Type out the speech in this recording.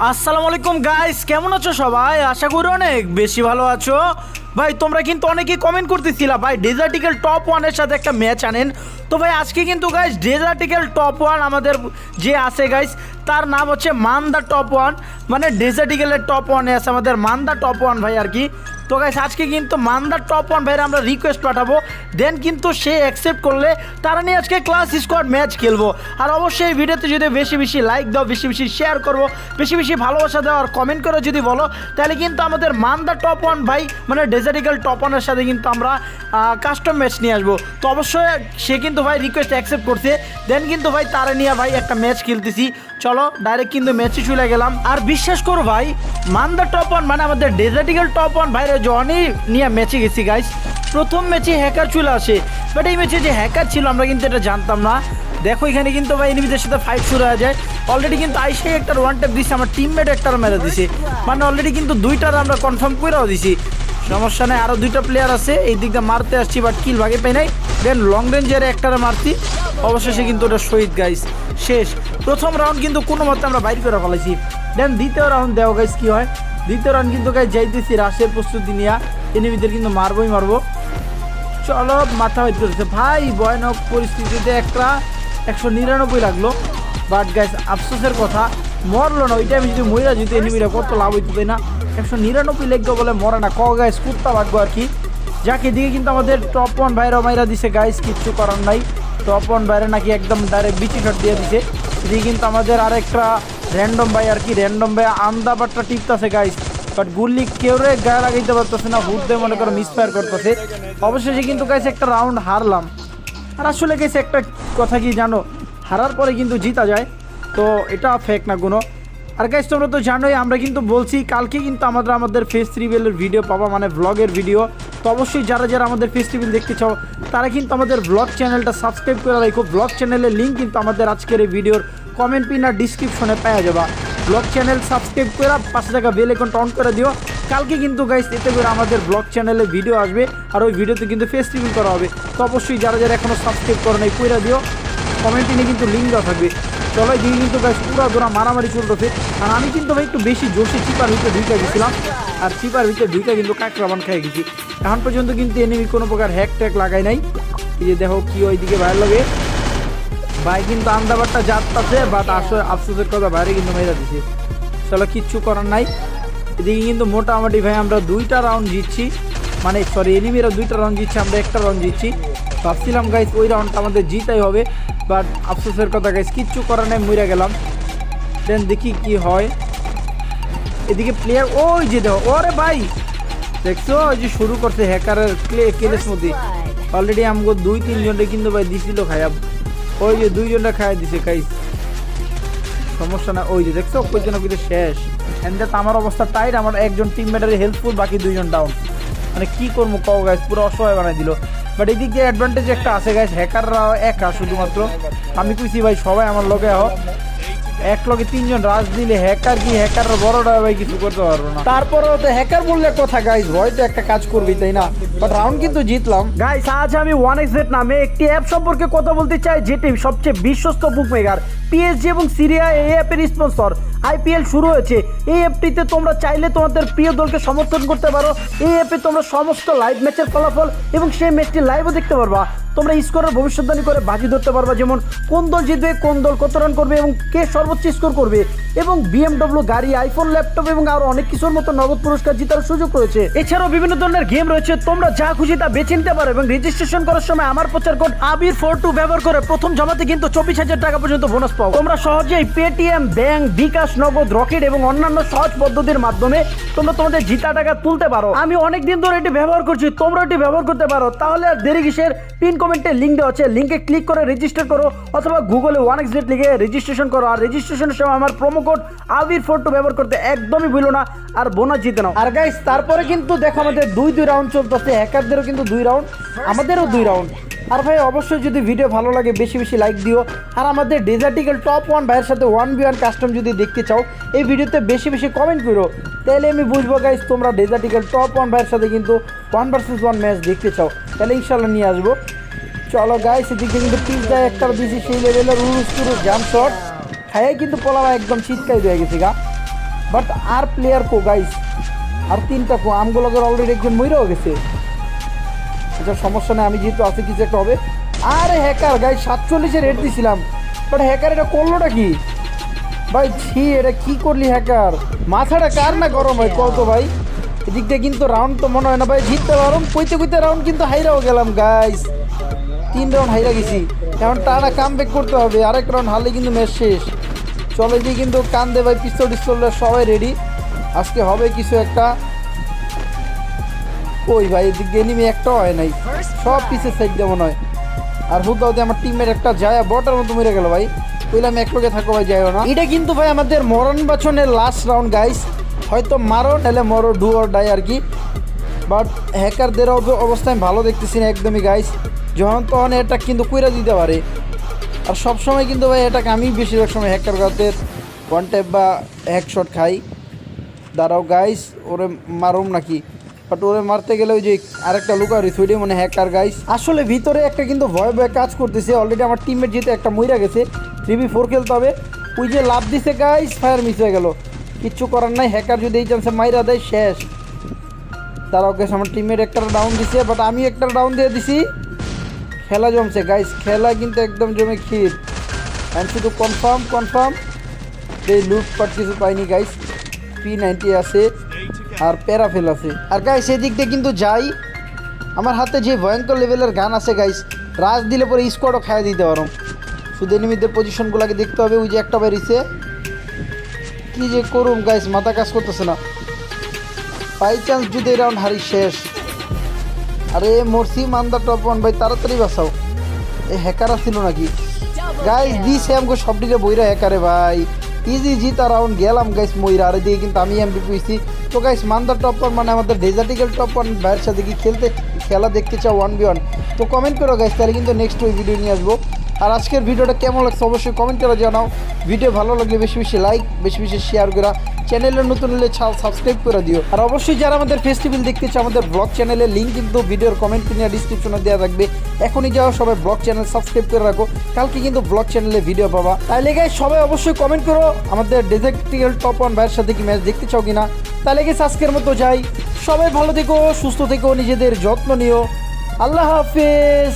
আসসালামু আলাইকুম গাইস কেমন আছো সবাই? আশা করি অনেক বেশি ভালো আছো। ভাই, তোমরা কিন্তু অনেকেই কমেন্ট করতেছিলা, ভাই ডেজার্টিক্যাল টপ ওয়ানের সাথে একটা ম্যাচ আনেন। তো ভাই, আজকে কিন্তু গাইস ডেজার্টিক্যাল টপ ওয়ান আমাদের যে আছে গাইস তার নাম হচ্ছে মান্দা টপ ওয়ান মানে ডেজার্টিক্যালের টপ ওয়ানে আছে আমাদের মান্দা টপ ওয়ান ভাই, আর কি। তো গাইস আজকে কিন্তু মান্দার টপ ওয়ান ভাইয়ের আমরা রিকোয়েস্ট পাঠাবো। দেন কিন্তু সে অ্যাকসেপ্ট করলে তারা নিয়ে আজকে ক্লাস স্কোয়াড ম্যাচ খেলব। আর অবশ্যই এই ভিডিওতে যদি বেশি বেশি লাইক দাও, বেশি বেশি শেয়ার করব, বেশি বেশি ভালোবাসা দাও আর কমেন্ট করে যদি বলো, তাহলে কিন্তু আমাদের মান্দা টপ ওয়ান ভাই মানে ডেজার্টিক্যাল টপ ওয়ানের সাথে কিন্তু আমরা কাস্টম ম্যাচ নিয়ে আসব। তো অবশ্যই সে কিন্তু ভাই রিকোয়েস্ট অ্যাকসেপ্ট করছে। দেন কিন্তু ভাই তারা নিয়ে ভাই একটা ম্যাচ খেলতেছি। চলো ডাইরেক্ট কিন্তু ম্যাচে চলে গেলাম। আর বিশ্বাস করো ভাই মান্দা টপ ওয়ান মানে আমাদের ডেজার্টিক্যাল টপ ওয়ান ভাইরে জনই নিয়ে ম্যাচে গেছি গাইস প্রথম ম্যাচে হ্যাকার চলে আসে। বাট এই ম্যাচে যে হ্যাকার ছিল, আমরা কিন্তু এটা জানতাম না। দেখো, এখানে কিন্তু ভাই এনিমিদের সাথে ফাইট শুরু হয়ে যায়। অলরেডি কিন্তু আইসে একটা ওয়ান ট্যাপ দিছে, আমার টিমমেট একটা মেরে দিছে। মানে অলরেডি কিন্তু দুইটার আমরা কনফার্ম করেও দিছি। সমস্যা নেই আরও দুইটা প্লেয়ার আছে। এই দিকটা মারতে আসছি বাট কিল ভাগে পাই নাই। দেন লং রেঞ্জের একটারে মারছি। অবশেষে কিন্তু ওটা শহীদ গাইস শেষ। প্রথম রাউন্ড কিন্তু কোনো মতে আমরা বাইর করে ফেলেছি দেন দ্বিতীয় রাউন্ড দেওয়া গাইস কি হয়? দ্বিতীয় রান কিন্তু গাইস যাইতেছি রাশের প্রস্তুতি নিয়ে। এনিমিদের কিন্তু মারবই মারবো। চলো, মাথা বাইর করেছে ভাই, ভয়ানক পরিস্থিতিতে একটা একশো নিরানব্বই লাগল। বাট গাইস আফসোসের কথা, মরলো না। ওই টাইমে যদি মহিলা যদি এনিমিরা কত লাভ হইতে, তাই না? একশো নিরানব্বই লেগবে বলে মরে না। ক গাইস কুত্তা ভাগ্য আর কি। যাকে দিকে কিন্তু আমাদের টপ ওয়ান ভাইরা মাইরা দিছে। গাইস কিচ্ছু করার নাই। টপ ওয়ান বাইরে নাকি একদম ডাইরেক্ট বিচি শট দিয়ে দিছে। এদিকে কিন্তু আমাদের আরেকটা র্যান্ডম ভাই আর কি র্যান্ডম ভাই আন্দাবারটা টিপতেছে গাইস বাট গুল্লি কেউ রে গায়ে লাগাইতে পারতেছে না হুট দিয়ে মনে করো মিসফায়ার করতেছে। অবশেষে কিন্তু গাইস একটা রাউন্ড হারলাম। আর আসলে গেছে একটা কথা কি জানো? হারার পরে কিন্তু জিতা যায়। তো এটা ফেক না কোনো আর গাইস তোমরা তো জানোই, আমরা কিন্তু বলছি, কালকে কিন্তু আমাদের আমাদের ফেস রিভেলের ভিডিও পাবা মানে ব্লগের ভিডিও তো অবশ্যই যারা যারা আমাদের ফেস রিভিল দেখতে চাও, তারা কিন্তু আমাদের ব্লগ চ্যানেলটা সাবস্ক্রাইব করে রাখো। ব্লগ চ্যানেলের লিঙ্ক কিন্তু আমাদের আজকের এই ভিডিওর কমেন্ট পিন আর ডিসক্রিপশনে পাওয়া যাবা। ব্লগ চ্যানেল সাবস্ক্রাইব করে পাশে থাকা বেল আইকনটা অন করে দিও। কালকে কিন্তু গাইস এতে করে আমাদের ব্লগ চ্যানেলে ভিডিও আসবে, আর ওই ভিডিওতে কিন্তু ফেস রিভিল করা হবে। তো অবশ্যই যারা যারা এখনও সাবস্ক্রাইব করে নাই, কইরা দিও। কমেন্ট পিনে কিন্তু লিঙ্ক দেওয়া থাকবে। চলো দিকে কিন্তু গাছ পুরো দোরা মারামারি চলতেছে। আর আমি কিন্তু ভাই একটু বেশি জোশে চিপার ভিতরে ঢুকে গেছিলাম। আর চিপার ভিতরে ঢুকে কিন্তু কাঁকড়া বান খেয়ে গেছি। এখন পর্যন্ত কিন্তু এনেমি কোনো প্রকার হ্যাক ট্যাক লাগাই নাই। এই যে দেখো কি ওইদিকে ভালো লাগে। ভাই কিন্তু আন্দাবারটা যাত্রাছে বাট আসলে আফসোসের কথা বাইরে কিন্তু মেরা দিছে। চলো কিচ্ছু করার নাই। এদিকে কিন্তু মোটামুটি ভাই আমরা দুইটা রাউন্ড জিতছি। মানে সরি এনিমিরা দুইটা রাউন্ড জিতছে, আমরা একটা রাউন্ড জিতছি। ভাবছিলাম গাইস ওই রাউন্ডটা আমাদের জিতাই হবে। বাট আফসোসের কথা গাইস কিচ্ছু করার নাই মরে গেলাম। দেন দেখি কি হয়। এদিকে প্লেয়ার ওই যে দেখো, ওরে ভাই! দেখছ, ওই যে শুরু করছে হ্যাকারের ক্লে কেলেস মধ্যে। অলরেডি আমাকে দুই তিনজনটা কিন্তু ভাই দিছিল খাইয়া ওই যে দুইজনটা খাইয়া দিছে গাইস সমস্যা না, ওই যে দেখছ কইজন কিন্তু শেষ। এন্ড আমার অবস্থা টাইট আমার একজন টিম মেটারে হেল্পফুল বাকি দুইজন ডাউন মানে কি করব কও গাইস পুরো অসহায় বানাই দিল। বাট এদিক দিয়ে অ্যাডভান্টেজ একটা আছে গাইস হ্যাকাররা একা শুধুমাত্র। আমি কইছি ভাই সবাই আমার লগে আহ। এক লগে তিনজন রাজ দিলে হ্যাকার কি হ্যাকার বড়টা ভাই কিছু করতে পারব না। তারপরেও তো হ্যাকার বললে কথা গাইস হয়তো একটা কাজ করবি তাই না? বাট রাউন্ড কিন্তু জিতলাম। গাইস আজ আমি ওয়ান এক্সেট নামে একটি অ্যাপ সম্পর্কে কথা বলতে চাই যেটি সবচেয়ে বিশ্বস্ত বুকমেকার পিএসজি এবং সিরিয়া এই অ্যাপের স্পন্সর আইপিএল শুরু হয়েছে। এই অ্যাপটিতে তোমরা চাইলে তোমাদের প্রিয় দলকে সমর্থন করতে পারো। এই অ্যাপে তোমরা সমস্ত লাইভ ম্যাচের ফলাফল এবং সেই ম্যাচটি লাইভও দেখতে পারবা। তোমরা স্কোরের ভবিষ্যৎবাণী করে বাজি ধরতে পারবা যেমন কোন দল জিতবে, কোন দল কত রান করবে এবং কে সর্বোচ্চ স্কোর করবে। এবং বিএমডব্লিউ গাড়ি আইফোন ল্যাপটপ এবং আরও অনেক কিছুর মতো নগদ পুরস্কার জেতার সুযোগ রয়েছে। এছাড়াও বিভিন্ন ধরনের গেম রয়েছে। তোমরা যা খুশি তা বেছে নিতে পারো এবং রেজিস্ট্রেশন করার সময় আমার প্রচার কোড আবির ফোর টু ব্যবহার করে প্রথম জমাতে কিন্তু চব্বিশ হাজার টাকা পর্যন্ত বোনাস পাও। তোমরা সহজেই পেটিএম ব্যাংক বিকাশ, নগদ, রকেট এবং অন্যান্য সহজ পদ্ধতির মাধ্যমে তোমরা তোমাদের জিতা টাকা তুলতে পারো। আমি অনেক দিন ধরে এটি ব্যবহার করছি তোমরা এটি ব্যবহার করতে পারো। তাহলে আর দেরি কিসের? পিন কমেন্টে লিঙ্ক দেওয়া আছে। লিঙ্কে ক্লিক করে রেজিস্টার করো অথবা গুগলে ওয়ান এক্স ডেট লিখে রেজিস্ট্রেশন করো। আর রেজিস্ট্রেশনের সময় আমার promo code Abir four two ব্যবহার করতে একদমই ভুলো না আর বোনাস জিতে নাও। আর গাইস তারপরে কিন্তু দেখো আমাদের দুই দুই রাউন্ড চলতেছে। হ্যাকারদেরও কিন্তু দুই রাউন্ড আমাদেরও দুই রাউন্ড আর ভাই, অবশ্যই যদি ভিডিও ভালো লাগে, বেশি বেশি লাইক দিও। আর আমাদের ডেজার্টিকেল টপ ওয়ান ভাইয়ের সাথে ওয়ান বি ওয়ান কাস্টম যদি দেখতে চাও, এই ভিডিওতে বেশি বেশি কমেন্ট করো। তাহলে আমি বুঝব গাইস তোমরা ডেজার্টিকেল টপ ওয়ান ভাইয়ের সাথে কিন্তু ওয়ান ভার্সেস ওয়ান ম্যাচ দেখতে চাও। তাহলে ইনশাল্লাহ নিয়ে আসব। চলো গাইস এদিকে কিন্তু পিজ্জা একটা দিয়েছি সেই লেভেলের উরুস টুরুস জাম শট খাইয়ে কিন্তু পোলাবা একদম শীতকাল হয়ে গেছে গা। বাট আর প্লেয়ার কো গাইস আর তিনটা কো, আমগুলোকে অলরেডি একজন মইরাও গেছে। এটা সমস্যা নেই, আমি যেহেতু আছে কিছু একটা হবে। আরে হ্যাকার গাই সাতচল্লিশে রেট দিছিলাম। বাট হ্যাকার এটা করলোটা কি? ভাই, ছি, এটা কি করলি হ্যাকার মাথাটা কার না গরম হয় কত ভাই? এদিক দিয়ে কিন্তু রাউন্ড তো মনে হয় না ভাই, জিততে পারম, কইতে কইতে রাউন্ড কিন্তু হাইরাও গেলাম গাইস তিন রাউন্ড হাইরা গেছি। এখন টানা কাম ব্যাক করতে হবে, আরেক রাউন্ড হারলে কিন্তু ম্যাচ শেষ। চলে দিয়ে কিন্তু কান্দে ভাই পিস্তল টিস্তল সবাই রেডি আজকে হবে কিছু একটা। ওই ভাই, এদিক এনিমি একটাও হয় নাই। সব পিসের সাইড দিয়ে নয় আর আর হুদাউতে আমার টিমের একটা যায় বটার মতো মরে গেল ভাই। কইলাম এক লোকে থাকো ভাই, যাইও না। এটা কিন্তু ভাই আমাদের মরণ বাছনের লাস্ট রাউন্ড গাইস হয়তো মারো, নাহলে মরো ডু অর ডাই আর কি। বাট হ্যাকারদের অব- অবস্থা আমি ভালো দেখতেছি না একদমই গাইস যখন তখন এটা কিন্তু কইরা দিতে পারে। আর সব সময় কিন্তু ভাই এটাকে আমি বেশিরভাগ সময় হ্যাকার গাতের ওয়ান ট্যাপ বা হ্যাক শট খাই। দাঁড়াও গাইস ওরে মারুম নাকি? বাট ওরে মারতে গেলে ওই যে আরেকটা লুকা রয়েছে, ওইটাই মনে হ্যাকার গাইস আসলে ভিতরে একটা কিন্তু ভয় ভয় কাজ করতেছে অলরেডি আমার টিমমেট যেহেতু একটা মইরা গেছে থ্রি ফোর খেলতে হবে। ওই যে লাভ দিছে গাইস ফায়ার মিস হয়ে গেল। কিচ্ছু করার নাই হ্যাকার যদি এই চান্সে মাইরা দেয়, শেষ। তারাও গেছে আমার টিমমেট একটা ডাউন দিছে বাট আমি একটা ডাউন দিয়ে দিছি। খেলা জমছে গাইস খেলা কিন্তু একদম জমে ক্ষীর। আমি শুধু কনফার্ম কনফার্ম এই লুটপাট কিছু পাইনি গাইস পি নাইনটি আছে। আর প্যারাফেল আছে। আর গাইস এদিক দিয়ে কিন্তু যাই। আমার হাতে যে ভয়ঙ্কর লেভেলের গান আছে গাইস রাজ দিলে পরে স্কোয়াডও খাইয়ে দিতে পারো। শুধু এনিমিদের পজিশনগুলোকে দেখতে হবে, ওই যে একটা বেরিয়েছে। কি যে করুম গাইস মাথা কাজ করতেছে না। বাই চান্স যদি এই রাউন্ড হারি শেষ। আরে মরসি মান্দা টপ ওয়ান ভাই, তাড়াতাড়ি বাঁচাও। এ হ্যাকার ছিল নাকি? গাইস দিছে আমাকে সব দিকে বইরা হ্যাকারে ভাই। ইজি জিতা রাউন্ড গেলাম গাইস ময়ূর। দিয়ে কিন্তু আমি এমপি পুইছি তো গাইস মান্দা টপ ওয়ান মানে আমাদের ডেজার্টিক্যাল টপ ওয়ান ভাইয়ের সাথে কি খেলতে খেলা দেখতে চাও ওয়ান বি ওয়ান তো কমেন্ট করো গাইস তাহলে কিন্তু নেক্সট ওই ভিডিও নিয়ে আসব। আর আজকের ভিডিওটা কেমন লাগছে অবশ্যই কমেন্ট করে জানাও। ভিডিও ভালো লাগলে বেশি বেশি লাইক বেশি বেশি শেয়ার করা চ্যানেলে নতুন হলে সাবস্ক্রাইব করে দিও। আর অবশ্যই যারা আমাদের ফেস্টিভ্যাল দেখতে চাও, আমাদের ব্লগ চ্যানেলের লিঙ্ক কিন্তু ভিডিওর কমেন্ট নিয়ে ডিসক্রিপশনে দেওয়া থাকবে। এখনই যাও, সবাই ব্লগ চ্যানেল সাবস্ক্রাইব করে রাখো। কালকে কিন্তু ব্লগ চ্যানেলে ভিডিও পাবা। তাইলে গাই সবাই অবশ্যই কমেন্ট করো, আমাদের ডেজেক্টিক্যাল টপ ওয়ান ভাইয়ের সাথে কি ম্যাচ দেখতে চাও কিনা। তাহলে গেছে আজকের মতো যাই। সবাই ভালো থেকো, সুস্থ থেকো, নিজেদের যত্ন নিও। আল্লাহ হাফেজ।